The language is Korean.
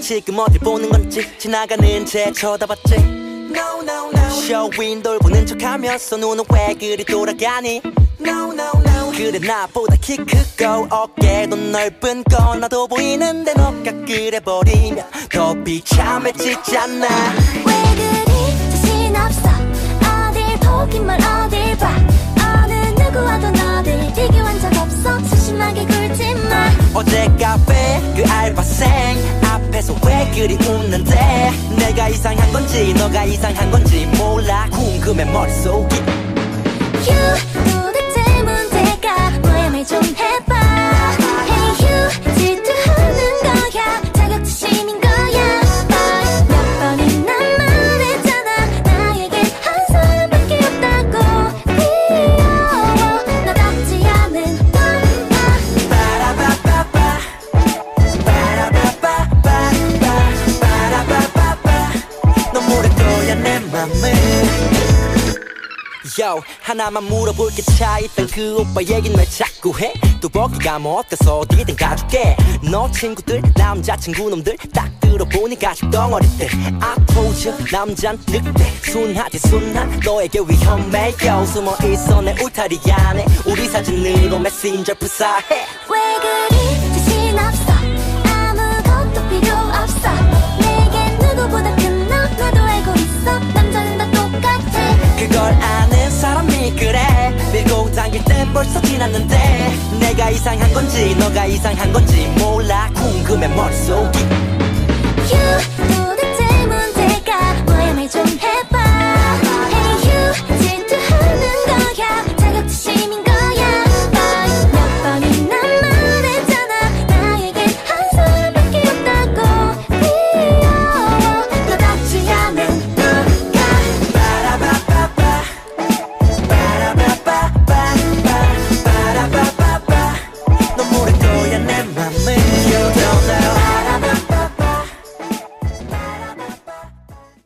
지금 어딜 보는 건지 지나가는 제 쳐다봤지. No no no. 쇼윈 돌보는 척하면서 눈은 왜 그리 돌아가니? No no no. 그래 나보다 키 크고 어깨도 넓은 거 나도 보이는데 너가 그래버리면 더 비참해지잖아 왜 그리 자신 없어? 어딜 보기만 어딜 봐. 어느 누구와도 너를 비교한 적 없어. 소심하게 굴지 마. 어제 카페 그 알바생 앞에서 왜 그리 웃는데? 내가 이상한 건지 너가 이상한 건지 몰라. 궁금해 머릿속이. 휴 Yo 하나만 물어볼게 차있던 그 오빠 얘긴 왜 자꾸 해? 뚜벅이가 뭐 어때서 어디든 가줄게. 너 친구들 남자친구 놈들 딱 들어보니 가죽 덩어리들. I told you 남잔 늑대. 순하지 순한 너에게 위험해. Yo 숨어 있어 내 울타리 안에. 우리 사진으로 메신저 불사해 그래. 밀고 당길 땐 벌써 지났는데. 내가 이상한 건지 너가 이상한 건지 몰라. 궁금해 머릿속이. 휴